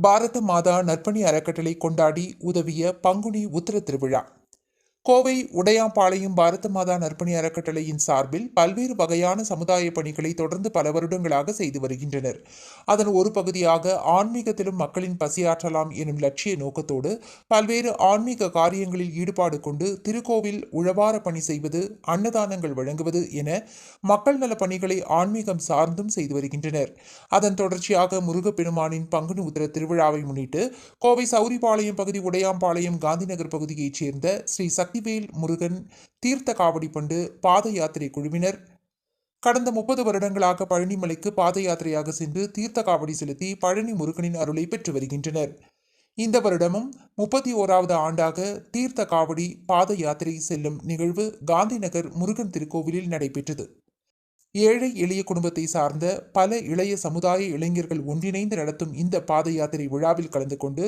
பாரத மாதா நற்பணி அறக்கட்டளை கொண்டாடி உதவிய பங்குனி உத்திர திருவிழா. கோவை உடையாம்பாளையம் பாரத மாதா நற்பணி அறக்கட்டளையின் சார்பில் பல்வேறு வகையான சமுதாய பணிகளை தொடர்ந்து பல வருடங்களாக செய்து வருகின்றனர். அதன் ஒரு பகுதியாக ஆன்மீகத்திலும் மக்களின் பசியாற்றலாம் எனும் லட்சிய நோக்கத்தோடு பல்வேறு ஆன்மீக காரியங்களில் ஈடுபாடு கொண்டு திருக்கோவில் உழவார பணி செய்வது அன்னதானங்கள் வழங்குவது என மக்கள் நல பணிகளை ஆன்மீகம் சார்ந்தும் செய்து வருகின்றனர். அதன் தொடர்ச்சியாக முருகப்பெருமானின் பங்குனி உத்திர திருவிழாவை முன்னிட்டு கோவை சௌரிபாளையம் பகுதி உடையாம்பாளையம் காந்திநகர் பகுதியைச் சேர்ந்த ஸ்ரீ சக்திவேல் முருகன் தீர்த்த காவடி பண்டு பாத யாத்திரை குழுவினர். கடந்த முப்பது வருடங்களாக பழனிமலைக்கு பாத யாத்திரையாக சென்று தீர்த்த காவடி செலுத்தி பழனி முருகனின் அருளை பெற்று வருகின்றனர். இந்த வருடமும் முப்பத்தி ஓராவது ஆண்டாக தீர்த்த காவடி பாத யாத்திரை செல்லும் நிகழ்வு காந்திநகர் முருகன் திருக்கோவிலில் நடைபெற்றது. ஏழை எளிய குடும்பத்தை சார்ந்த பல இளைய சமுதாய இளைஞர்கள் ஒன்றிணைந்து நடத்தும் இந்த பாத யாத்திரை விழாவில் கலந்து கொண்டு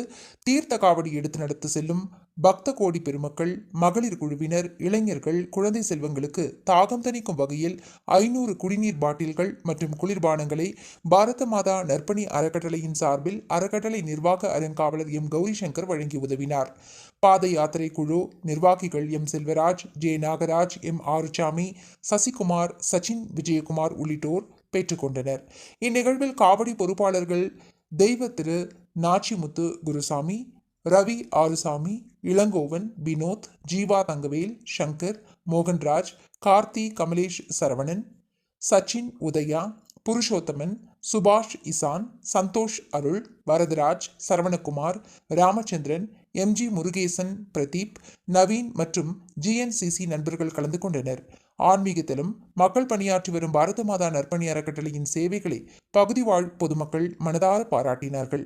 தீர்த்த காவடி எடுத்து நடத்து செல்லும் பக்த கோடி பெருமக்கள் மகளிர் குழுவினர் இளைஞர்கள் குழந்தை செல்வங்களுக்கு தாகம் தணிக்கும் வகையில் ஐநூறு குடிநீர் பாட்டில்கள் மற்றும் குளிர்பானங்களை பாரத மாதா நற்பணி அறக்கட்டளையின் சார்பில் அறக்கட்டளை நிர்வாக அருங்காவலர் எம். கௌரி சங்கர் வழங்கி உதவினார். பாத யாத்திரை குழு நிர்வாகிகள் M. Selvaraj J. Nagaraj M. Arusamy Sasikumar Sachin Vijayakumar உள்ளிட்டோர் பெற்றுக்கொண்டனர் இந்நிகழ்வில் காவடி பொறுப்பாளர்கள் தெய்வ திரு. நாச்சிமுத்து குருசாமி ரவி ஆறுசாமி இளங்கோவன் வினோத் ஜீவா தங்கவேல் சங்கர் மோகன்ராஜ் கார்த்தி கமலேஷ் சரவணன் சச்சின் உதயா புருஷோத்தமன் சுபாஷ் இசான் சந்தோஷ் அருள் வரதராஜ் சரவணகுமார் ராமச்சந்திரன் எம்ஜி முருகேசன் பிரதீப் நவீன் மற்றும் ஜிஎன்சிசி நண்பர்கள் கலந்து கொண்டனர். ஆன்மீகத்திலும் மக்கள் பணியாற்றி வரும் பாரத மாதா நற்பணி அறக்கட்டளையின் சேவைகளை பகுதி வாழ் பொதுமக்கள் மனதார பாராட்டினார்கள்.